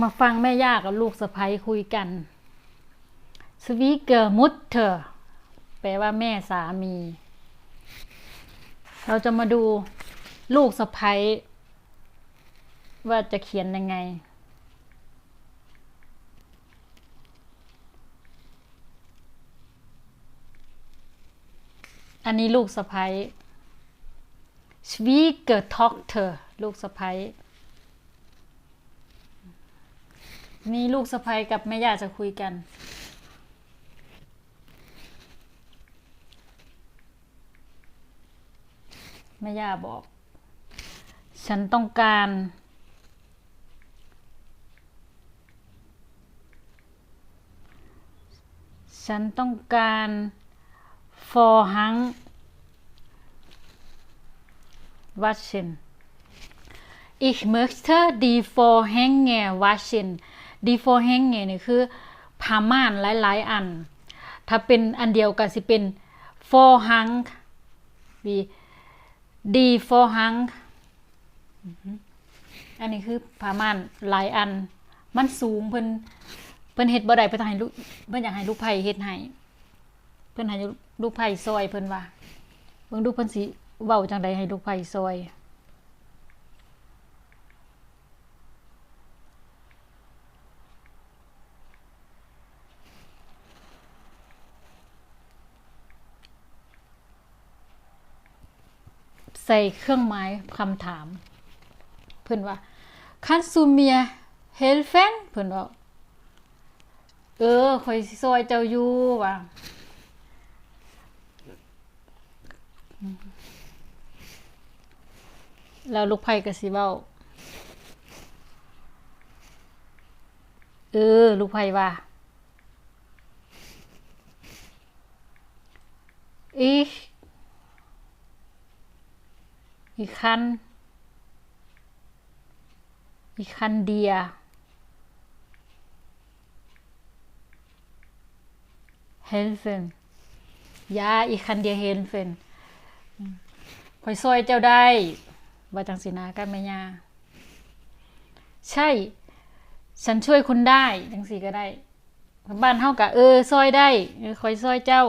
มาฟังแม่ย่ากับลูกสะใภ้คุยกันสวีเกอร์มุตเธอแปลว่าแม่สามี เราจะมาดูลูกสะใภ้ว่าจะเขียนยังไง อันนี้ลูกสะพ้ยชวีเกิดท็อกเธอลูกสะพ้ นี่ลูกสะพ้ยกับแม่ย่าจะคุยกัน แม่ย่าบอก ฉันต้องการ ฉันต้องการ vorhang waschen ich möchte die Vorhänge waschen die Vorhänge นี่คือผ้าม่านหลายๆอัน ถ้าเป็นอันเดียวกันสิเป็น Vorhang wie die Vorhang อันนี้คือผ้าม่านหลายอัน มันสูงเพิ่นเพิ่นเฮ็ดบ่ได้เพิ่นให้ลูกเพิ่นอยากให้ลูกไผ่เฮ็ดให้เพิ่นให้ลูกไผ่ซอยเพิ่นว่าเบิ่งดูเพิ่นสิเว้าจังไดให้ลูกไผ่ซอย ใส่เครื่องหมายคำถาม เพิ่อนว่า Kannst du mir helfen เพิ่อนว่าเออข่อยซอยเจ้าอยู่ว่าแล้วลูกไผ่ก็สิเว้า เออ ลูกไผ่ว่า ich ich kann ich kann dir helfen ja ich kann dir helfen ข่อยซอยเจ้าได้ว่าจังสินะกันแม่ยาใช่ ฉันช่วยคุณได้ จังสีก็ได้ บ้านเฮากะเออซอยได้เออคอยซอยเจ้า